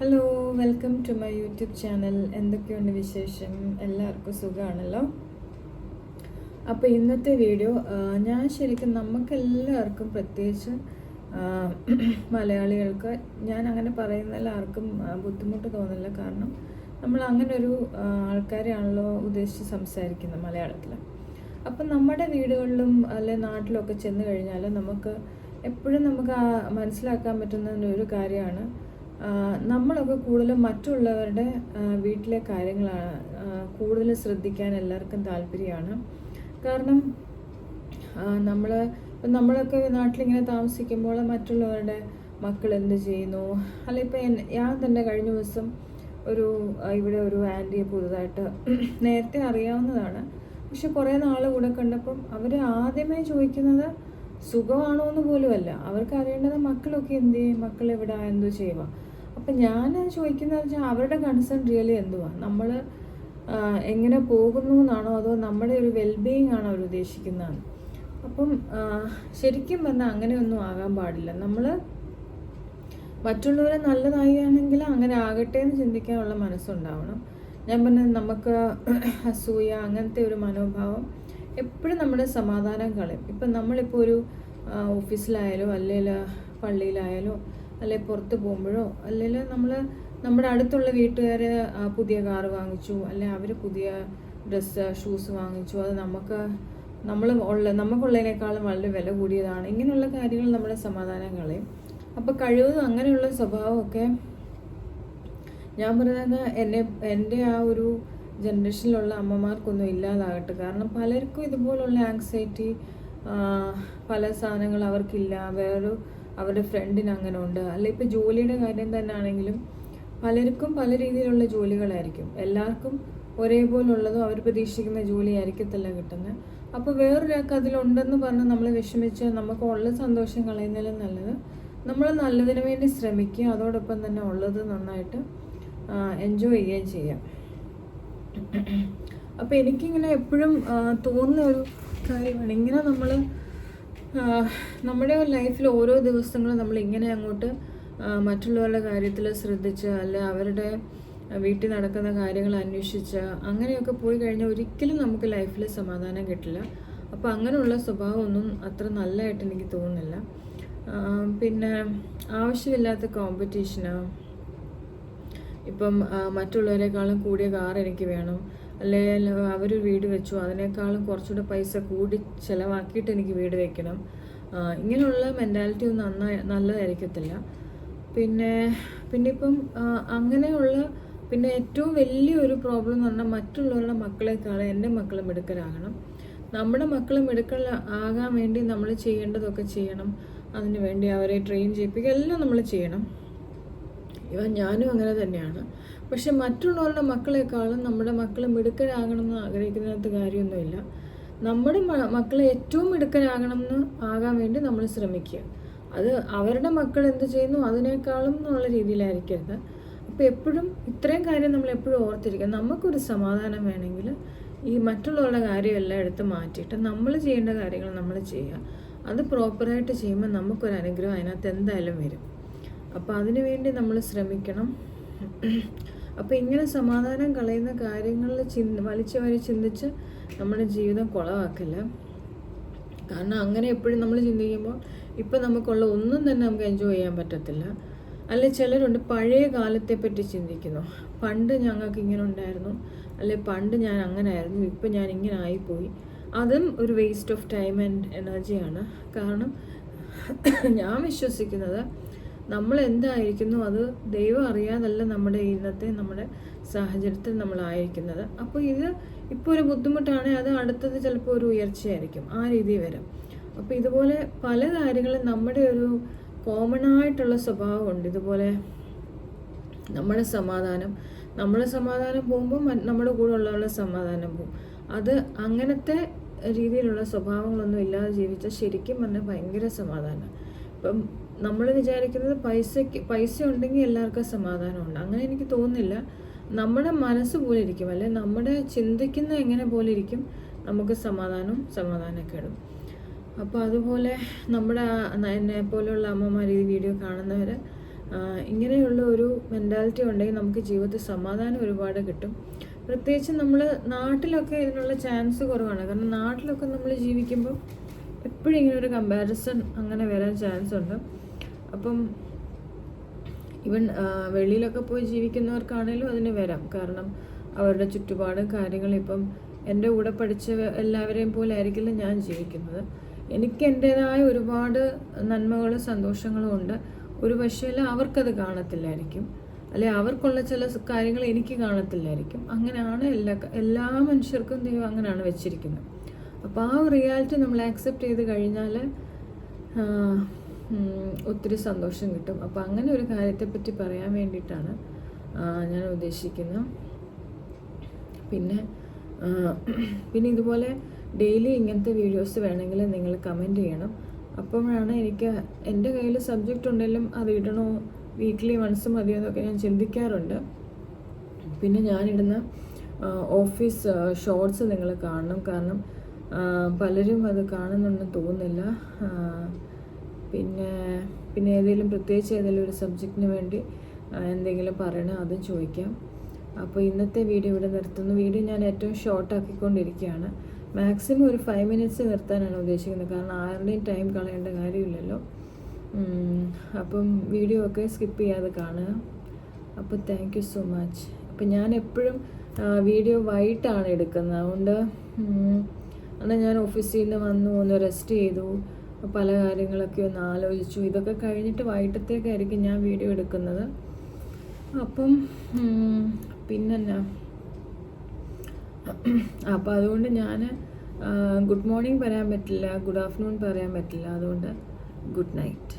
Hello welcome to my YouTube channel എന്തൊക്കെയുണ്ട് വിശേഷം? എല്ലാവർക്കും സുഖമാണല്ലോ അപ്പോൾ ഇന്നത്തെ വീഡിയോ ഞാൻ ശരിക്കും നമുക്കെല്ലാവർക്കും പ്രത്യേകിച്ച് മലയാളികൾക്ക് ഞാൻ അങ്ങനെ പറയുന്നതിൽ ആർക്കും ബുദ്ധിമുട്ട് തോന്നില്ല. കാരണം നമ്മൾ അങ്ങനെ ഒരു ആൾക്കാരെയാണല്ലോ ഉദ്ദേശിച്ച് സംസാരിക്കുന്നത് മലയാളത്തിൽ അപ്പം നമ്മുടെ വീടുകളിലും അല്ലെ നാട്ടിലൊക്കെ ചെന്ന് കഴിഞ്ഞാൽ നമുക്ക് എപ്പോഴും നമുക്ക് മനസ്സിലാക്കാൻ പറ്റുന്ന ഒരു കാര്യമാണ് നമ്മളൊക്കെ കൂടുതലും മറ്റുള്ളവരുടെ വീട്ടിലെ കാര്യങ്ങളാണ് കൂടുതൽ ശ്രദ്ധിക്കാൻ എല്ലാവർക്കും താല്പര്യമാണ്. കാരണം നമ്മൾ ഇപ്പം നമ്മളൊക്കെ നാട്ടിലിങ്ങനെ താമസിക്കുമ്പോൾ മറ്റുള്ളവരുടെ മക്കൾ എന്ത് ചെയ്യുന്നു? അല്ല ഇപ്പം ഞാൻ തന്നെ കഴിഞ്ഞ ദിവസം ഒരു ഇവിടെ ഒരു ആന്റിയെ പുതുതായിട്ട് നേരത്തെ അറിയാവുന്നതാണ്. പക്ഷെ കുറേ നാൾ കൂടെ കണ്ടപ്പം അവർ ആദ്യമേ ചോദിക്കുന്നത് സുഖമാണോ എന്ന് പോലുമല്ല. അവർക്ക് അറിയേണ്ടത് മക്കളൊക്കെ എന്ത് ചെയ്യും? മക്കൾ എവിടെ എന്തോ ചെയ്യുക അപ്പം ഞാൻ ചോദിക്കുന്നത് വെച്ചാൽ അവരുടെ കൺസേൺ റിയലി എന്തുവാ? നമ്മൾ എങ്ങനെ പോകുന്നു എന്നാണോ അതോ നമ്മുടെ ഒരു വെൽബീയിങ് ആണോ അവർ ഉദ്ദേശിക്കുന്നതാണ് അപ്പം ശരിക്കും പറഞ്ഞാൽ അങ്ങനെയൊന്നും ആകാൻ പാടില്ല. നമ്മൾ മറ്റുള്ളവരെ നല്ലതായി ആണെങ്കിൽ അങ്ങനെ ആകട്ടെ എന്ന് ചിന്തിക്കാനുള്ള മനസ്സുണ്ടാവണം. ഞാൻ പറഞ്ഞ നമുക്ക് അസൂയ അങ്ങനത്തെ ഒരു മനോഭാവം എപ്പോഴും നമ്മുടെ സമാധാനം കളയും. ഇപ്പം നമ്മളിപ്പോൾ ഒരു ഓഫീസിലായാലോ അല്ലെങ്കിൽ പള്ളിയിലായാലോ അല്ലെങ്കിൽ പുറത്ത് പോകുമ്പോഴോ അല്ലെങ്കിൽ നമ്മൾ നമ്മുടെ അടുത്തുള്ള വീട്ടുകാർ പുതിയ കാറ് വാങ്ങിച്ചു അല്ലെങ്കിൽ അവർ പുതിയ ഡ്രസ്സ് ഷൂസ് വാങ്ങിച്ചു അത് നമുക്ക് നമ്മൾ ഉള്ള നമുക്കുള്ളതിനേക്കാളും വളരെ വില കൂടിയതാണ്. ഇങ്ങനെയുള്ള കാര്യങ്ങൾ നമ്മുടെ സമാധാനം കളയും അപ്പോൾ കഴിവതും അങ്ങനെയുള്ള സ്വഭാവമൊക്കെ ഞാൻ പറയുന്നത് എന്നെ എന്റെ ആ ഒരു ജനറേഷനിലുള്ള അമ്മമാർക്കൊന്നും ഇല്ലാതാകട്ടെ. കാരണം പലർക്കും ഇതുപോലുള്ള ആങ്സൈറ്റി പല സാധനങ്ങൾ അവർക്കില്ല. വേറൊരു അവരുടെ ഫ്രണ്ടിന് അങ്ങനെ ഉണ്ട്. അല്ല ഇപ്പോൾ ജോലിയുടെ കാര്യം തന്നെ ആണെങ്കിലും പലർക്കും പല രീതിയിലുള്ള ജോലികളായിരിക്കും. എല്ലാവർക്കും ഒരേപോലുള്ളതും അവർ പ്രതീക്ഷിക്കുന്ന ജോലി ആയിരിക്കത്തില്ല കിട്ടുന്നത് അപ്പോൾ വേറൊരാൾക്ക് അതിലുണ്ടെന്ന് പറഞ്ഞ് നമ്മൾ വിഷമിച്ച് നമുക്ക് ഉള്ള സന്തോഷം കളയുന്നതിലും നല്ലത് നമ്മൾ നല്ലതിന് വേണ്ടി ശ്രമിക്കുക അതോടൊപ്പം തന്നെ ഉള്ളത് നന്നായിട്ട് എൻജോയ് ചെയ്യുകയും ചെയ്യാം. അപ്പോൾ എനിക്കിങ്ങനെ എപ്പോഴും തോന്നുന്ന ഒരു കാര്യമാണ്. ഇങ്ങനെ നമ്മൾ നമ്മുടെ ലൈഫിൽ ഓരോ ദിവസങ്ങളും നമ്മൾ ഇങ്ങനെ അങ്ങോട്ട് മറ്റുള്ളവരുടെ കാര്യത്തിൽ ശ്രദ്ധിച്ച് അല്ല അവരുടെ വീട്ടിൽ നടക്കുന്ന കാര്യങ്ങൾ അന്വേഷിച്ച് അങ്ങനെയൊക്കെ പോയി കഴിഞ്ഞാൽ ഒരിക്കലും നമുക്ക് ലൈഫിൽ സമാധാനം കിട്ടില്ല. അപ്പോൾ അങ്ങനെയുള്ള സ്വഭാവമൊന്നും അത്ര നല്ലതായിട്ട് എനിക്ക് തോന്നുന്നില്ല. പിന്നെ ആവശ്യമില്ലാത്ത കോമ്പറ്റീഷന് ഇപ്പം മറ്റുള്ളവരെക്കാളും കൂടിയ കാർ എനിക്ക് വേണം. അല്ലെങ്കിൽ അവർ വീട് വെച്ചു. അതിനേക്കാളും കുറച്ചുകൂടെ പൈസ കൂടി ചിലവാക്കിയിട്ട് എനിക്ക് വീട് വെക്കണം. ഇങ്ങനെയുള്ള മെന്റാലിറ്റി ഒന്നും നന്നായി നല്ലതായിരിക്കത്തില്ല. പിന്നെ പിന്നെ ഇപ്പം അങ്ങനെയുള്ള പിന്നെ ഏറ്റവും വലിയൊരു പ്രോബ്ലം എന്ന് പറഞ്ഞാൽ മറ്റുള്ളവരുടെ മക്കളെക്കാളും എന്റെ മക്കളും മിടുക്കരാകണം. നമ്മുടെ മക്കൾ മിടുക്കൽ ആകാൻ വേണ്ടി നമ്മൾ ചെയ്യേണ്ടതൊക്കെ ചെയ്യണം. അതിനു വേണ്ടി അവരെ ട്രെയിൻ ചെയ്യിപ്പിക്കുക. എല്ലാം നമ്മൾ ചെയ്യണം. ഇവൻ ഞാനും അങ്ങനെ തന്നെയാണ്. പക്ഷെ മറ്റുള്ളവരുടെ മക്കളെക്കാളും നമ്മുടെ മക്കൾ മിടുക്കരാകണമെന്ന് ആഗ്രഹിക്കുന്നതിനകത്ത് കാര്യമൊന്നുമില്ല. നമ്മുടെ മക്കളെ ഏറ്റവും മിടുക്കരാകണം എന്ന് ആകാൻ വേണ്ടി നമ്മൾ ശ്രമിക്കുക. അത് അവരുടെ മക്കൾ എന്ത് ചെയ്യുന്നു അതിനേക്കാളും എന്നുള്ള രീതിയിലായിരിക്കരുത്. അപ്പോൾ എപ്പോഴും ഇത്രയും കാര്യം നമ്മൾ എപ്പോഴും ഓർത്തിരിക്കുക. നമുക്കൊരു സമാധാനം വേണമെങ്കിൽ ഈ മറ്റുള്ളവരുടെ കാര്യമെല്ലാം എടുത്ത് മാറ്റിയിട്ട് നമ്മൾ ചെയ്യേണ്ട കാര്യങ്ങൾ നമ്മൾ ചെയ്യുക. അത് പ്രോപ്പറായിട്ട് ചെയ്യുമ്പോൾ നമുക്കൊരു അനുഗ്രഹം അതിനകത്ത് എന്തായാലും വരും. അപ്പോൾ അതിനുവേണ്ടി നമ്മൾ ശ്രമിക്കണം. അപ്പോൾ ഇങ്ങനെ സമാധാനം കളയുന്ന കാര്യങ്ങളിൽ ചിന്ത വലിച്ചു വരെ ചിന്തിച്ച് നമ്മുടെ ജീവിതം കുളവാക്കില്ല കാരണം അങ്ങനെ എപ്പോഴും നമ്മൾ ചിന്തിക്കുമ്പോൾ ഇപ്പം നമുക്കുള്ള ഒന്നും തന്നെ നമുക്ക് എൻജോയ് ചെയ്യാൻ പറ്റത്തില്ല. അല്ലെ ചിലരുണ്ട് പഴയ കാലത്തെ പറ്റി ചിന്തിക്കുന്നു. പണ്ട് ഞങ്ങൾക്ക് ഇങ്ങനെ ഉണ്ടായിരുന്നു. അല്ലെ പണ്ട് ഞാൻ അങ്ങനെ ആയിരുന്നു. ഇപ്പം ഞാൻ ഇങ്ങനെ ആയിപ്പോയി. അതും ഒരു വേസ്റ്റ് ഓഫ് ടൈം ആൻഡ് എനർജിയാണ് കാരണം ഞാൻ വിശ്വസിക്കുന്നത് നമ്മൾ എന്തായിരിക്കുന്നു അത് ദൈവം അറിയാതല്ല നമ്മുടെ ഇന്നത്തെ നമ്മുടെ സാഹചര്യത്തിൽ നമ്മളായിരിക്കുന്നത്. അപ്പോൾ ഇത് ഇപ്പോൾ ഒരു ബുദ്ധിമുട്ടാണ്. അത് അടുത്തത് ചിലപ്പോൾ ഒരു ഉയർച്ചയായിരിക്കും. ആ രീതി വരും. അപ്പോൾ ഇതുപോലെ പല കാര്യങ്ങളും നമ്മുടെ ഒരു കോമൺ ആയിട്ടുള്ള സ്വഭാവമുണ്ട്. ഇതുപോലെ നമ്മുടെ സമാധാനം. നമ്മുടെ സമാധാനം പോകുമ്പോൾ നമ്മുടെ കൂടെ ഉള്ളവരുടെ സമാധാനം പോകും. അത് അങ്ങനത്തെ രീതിയിലുള്ള സ്വഭാവങ്ങളൊന്നും ഇല്ലാതെ ജീവിച്ചാൽ ശരിക്കും പറഞ്ഞാൽ ഭയങ്കര സമാധാനം. ഇപ്പം നമ്മൾ വിചാരിക്കുന്നത് പൈസയ്ക്ക് പൈസ ഉണ്ടെങ്കിൽ എല്ലാവർക്കും സമാധാനമുണ്ട്. അങ്ങനെ എനിക്ക് തോന്നുന്നില്ല. നമ്മുടെ മനസ്സ് പോലെ ഇരിക്കും. അല്ലെ നമ്മുടെ ചിന്തിക്കുന്ന എങ്ങനെ പോലെ ഇരിക്കും നമുക്ക് സമാധാനവും സമാധാനക്കേടും അപ്പോൾ അതുപോലെ നമ്മുടെ എന്നെ പോലെയുള്ള അമ്മമാർ ഈ വീഡിയോ കാണുന്നവർ ഇങ്ങനെയുള്ള ഒരു മെന്റാലിറ്റി ഉണ്ടെങ്കിൽ നമുക്ക് ജീവിതത്തിൽ സമാധാനം ഒരുപാട് കിട്ടും. പ്രത്യേകിച്ച് നമ്മൾ നാട്ടിലൊക്കെ ഇതിനുള്ള ചാൻസ് കുറവാണ്. കാരണം നാട്ടിലൊക്കെ നമ്മൾ ജീവിക്കുമ്പോൾ എപ്പോഴും ഇങ്ങനെ ഒരു കമ്പാരിസൺ അങ്ങനെ വരാൻ ചാൻസ് ഉണ്ട്. അപ്പം ഇവൻ വെളിയിലൊക്കെ പോയി ജീവിക്കുന്നവർക്കാണേലും അതിന് വരാം. കാരണം അവരുടെ ചുറ്റുപാടും കാര്യങ്ങൾ ഇപ്പം എന്റെ കൂടെ പഠിച്ച എല്ലാവരെയും പോലെ ആയിരിക്കില്ല ഞാൻ ജീവിക്കുന്നത്. എനിക്ക് എന്റേതായ ഒരുപാട് നന്മകളും സന്തോഷങ്ങളും ഉണ്ട്. ഒരു പക്ഷേ അവർക്കത് കാണത്തില്ലായിരിക്കും. അല്ലെ അവർക്കുള്ള ചില കാര്യങ്ങൾ എനിക്ക് കാണത്തില്ലായിരിക്കും. അങ്ങനെയാണ് എല്ലാ എല്ലാ മനുഷ്യർക്കും ദൈവം അങ്ങനെയാണ് വെച്ചിരിക്കുന്നത്. അപ്പോൾ ആ റിയാലിറ്റി നമ്മൾ ആക്സെപ്റ്റ് ചെയ്ത് കഴിഞ്ഞാൽ ഒത്തിരി സന്തോഷം കിട്ടും. അപ്പോൾ അങ്ങനെ ഒരു കാര്യത്തെപ്പറ്റി പറയാൻ വേണ്ടിയിട്ടാണ് ഞാൻ ഉദ്ദേശിക്കുന്നത്. പിന്നെ പിന്നെ ഇതുപോലെ ഡെയിലി ഇങ്ങനത്തെ വീഡിയോസ് വേണമെങ്കിൽ നിങ്ങൾ കമന്റ് ചെയ്യണം. അപ്പോഴാണ് എനിക്ക് എന്റെ കയ്യിൽ സബ്ജക്റ്റ് ഉണ്ടെങ്കിലും അത് ഇടണോ വീക്ക്ലി വൺസ് മതിയോ എന്നൊക്കെ ഞാൻ ചിന്തിക്കാറുണ്ട്. പിന്നെ ഞാനിടുന്ന ഓഫീസ് ഷോർട്സ് നിങ്ങൾ കാണണം. കാരണം പലരും അത് കാണുന്നുണ്ടെന്ന് തോന്നുന്നില്ല. പിന്നെ പിന്നെ ഏതെങ്കിലും പ്രത്യേകിച്ച് ഏതെങ്കിലും ഒരു സബ്ജക്റ്റിന് വേണ്ടി എന്തെങ്കിലും പറയണം അതും ചോദിക്കാം. അപ്പോൾ ഇന്നത്തെ വീഡിയോ ഇവിടെ നിർത്തുന്നു. വീഡിയോ ഞാൻ ഏറ്റവും ഷോർട്ട് ആക്കിക്കൊണ്ടിരിക്കുകയാണ്. മാക്സിമം ഒരു ഫൈവ് മിനിറ്റ്സ് നിർത്താനാണ് ഉദ്ദേശിക്കുന്നത്. കാരണം ആരുടെയും ടൈം കളയേണ്ട കാര്യമില്ലല്ലോ. അപ്പം വീഡിയോ ഒക്കെ സ്കിപ്പ് ചെയ്യാതെ കാണുക. അപ്പോൾ താങ്ക് യു സോ മച്ച് അപ്പം ഞാൻ എപ്പോഴും വീഡിയോ വൈകിട്ടാണ് എടുക്കുന്നത്. അതുകൊണ്ട് എന്നാൽ ഞാൻ ഓഫീസിൽ നിന്ന് വന്നു ഒന്ന് റെസ്റ്റ് ചെയ്തു. പല കാര്യങ്ങളൊക്കെ ഒന്ന് ആലോചിച്ചു. ഇതൊക്കെ കഴിഞ്ഞിട്ട് വൈകിട്ടത്തേക്കായിരിക്കും ഞാൻ വീഡിയോ എടുക്കുന്നത്. അപ്പം പിന്നെന്നാ? അപ്പോൾ അതുകൊണ്ട് ഞാൻ ഗുഡ് മോർണിംഗ് പറയാൻ പറ്റില്ല. ഗുഡ് ആഫ്റ്റർനൂൺ പറയാൻ പറ്റില്ല. അതുകൊണ്ട് ഗുഡ് നൈറ്റ്.